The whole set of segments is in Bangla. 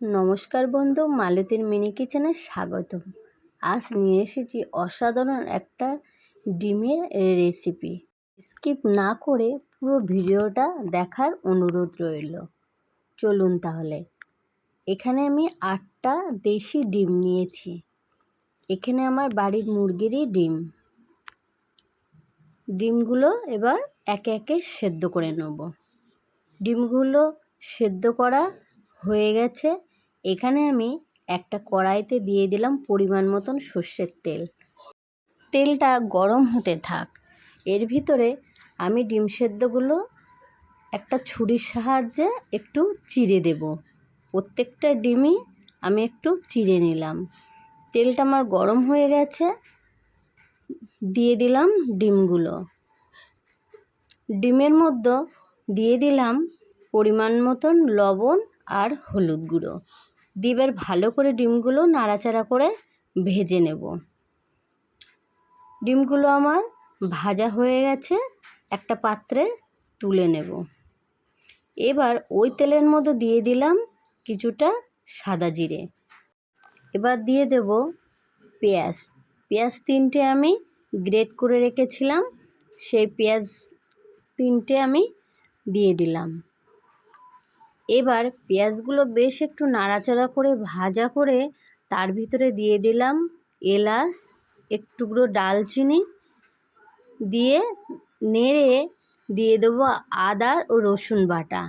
নমস্কার বন্ধু, মালতীর মিনি কিচেনে স্বাগতম। আজ নিয়ে এসেছি অসাধারণ একটা ডিমের রেসিপি। স্কিপ না করে পুরো ভিডিওটা দেখার অনুরোধ রইল। চলুন তাহলে। এখানে আমি আটটা দেশি ডিম নিয়েছি। এখানে আমার বাড়ির মুরগিরই ডিম। ডিমগুলো এবার একে একে সেদ্ধ করে নেব। ডিমগুলো সেদ্ধ করা হয়ে গেছে। এখানে আমি একটা কড়াইতে দিয়ে দিলাম পরিমাণ মতন সর্ষের তেল। তেলটা গরম হতে থাক। এর ভিতরে আমি ডিম সেদ্ধগুলো একটা ছুরির সাহায্যে একটু চিড়ে দেব। প্রত্যেকটা ডিমই আমি একটু চিড়ে নিলাম। তেলটা আমার গরম হয়ে গেছে। দিয়ে দিলাম ডিমগুলো। ডিমের মধ্যে দিয়ে দিলাম পরিমাণ মতন লবণ আর হলুদ গুঁড়ো। দিবার ভালো করে ডিমগুলো নাড়াচাড়া করে ভেজে নেব। ডিমগুলো আমার ভাজা হয়ে গেছে, একটা পাত্রে তুলে নেব। এবার ওই তেলের মধ্যে দিয়ে দিলাম কিছুটা সাদা জিরে। এবার দিয়ে দেব পেঁয়াজ। পেঁয়াজ তিনটে আমি গ্রেট করে রেখেছিলাম, সেই পেঁয়াজ তিনটে আমি দিয়ে দিলাম। এবার পেঁয়াজগুলো বেশ একটু নাড়াচাড়া করে ভাজা করে তার ভিতরে দিয়ে দিলাম এলাচ একটুকরো ডালচিনি দিয়ে নেড়ে দিয়ে দেবো আদা ও রসুন বাটা।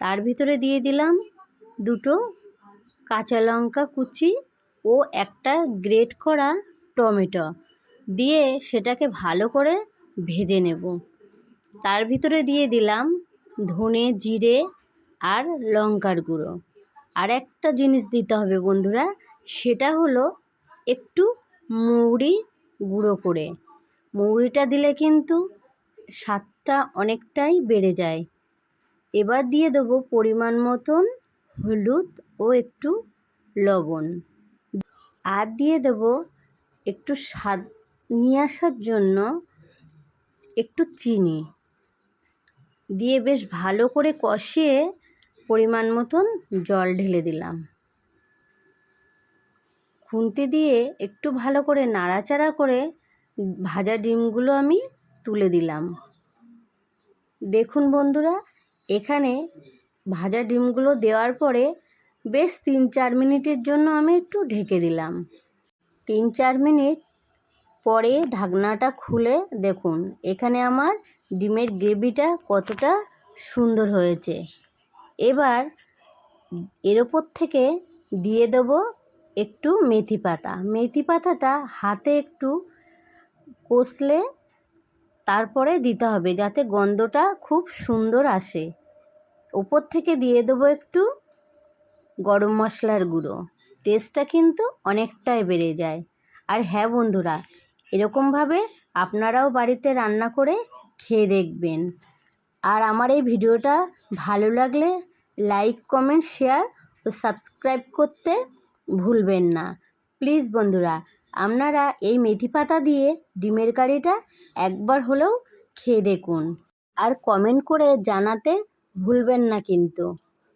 তার ভিতরে দিয়ে দিলাম দুটো কাঁচা লঙ্কা কুচি ও একটা গ্রেট করা টমেটো দিয়ে সেটাকে ভালো করে ভেজে নেব। তার ভিতরে দিয়ে দিলাম ধনে জিরে আর লঙ্কার গুঁড়ো। আর একটা জিনিস দিতে হবে বন্ধুরা, সেটা হলো একটু মৌরি গুঁড়ো করে। মৌরিটা দিলে কিন্তু স্বাদটা অনেকটাই বেড়ে যায়। এবার দিয়ে দেবো পরিমাণ মতন হলুদ ও একটু লবণ। আর দিয়ে দেব একটু স্বাদ নিয়ে আসার জন্য একটু চিনি। দিয়ে বেশ ভালো করে কষিয়ে পরিমাণ মতন জল ঢেলে দিলাম। খুন্তি দিয়ে একটু ভালো করে নাড়াচাড়া করে ভাজা ডিমগুলো আমি তুলে দিলাম। দেখুন বন্ধুরা, এখানে ভাজা ডিমগুলো দেওয়ার পরে বেশ তিন চার মিনিটের জন্য আমি একটু ঢেকে দিলাম। তিন চার মিনিট পরে ঢাকনাটা খুলে দেখুন, এখানে আমার ডিমের গ্রেভিটা কতটা সুন্দর হয়েছে। এবার এর ওপর থেকে দিয়ে দেব একটু মেথি পাতা। মেথি পাতাটা হাতে একটু কষলে তারপরে দিতে হবে যাতে গন্ধটা খুব সুন্দর আসে। ওপর থেকে দিয়ে দেবো একটু গরম মশলার গুঁড়ো। টেস্টটা কিন্তু অনেকটাই বেড়ে যায়। আর হ্যাঁ বন্ধুরা, এরকমভাবে আপনারাও বাড়িতে রান্না করে খেয়ে দেখবেন। আর আমার এই ভিডিওটা ভালো লাগলে লাইক, কমেন্ট, শেয়ার ও সাবস্ক্রাইব করতে ভুলবেন না। প্লিজ বন্ধুরা, আপনারা এই মেথি পাতা দিয়ে ডিমের কারিটা একবার হলেও খেয়ে দেখুন। আর কমেন্ট করে জানাতে ভুলবেন না কিন্তু।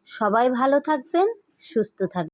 সবাই ভালো থাকবেন, সুস্থ থাকবেন।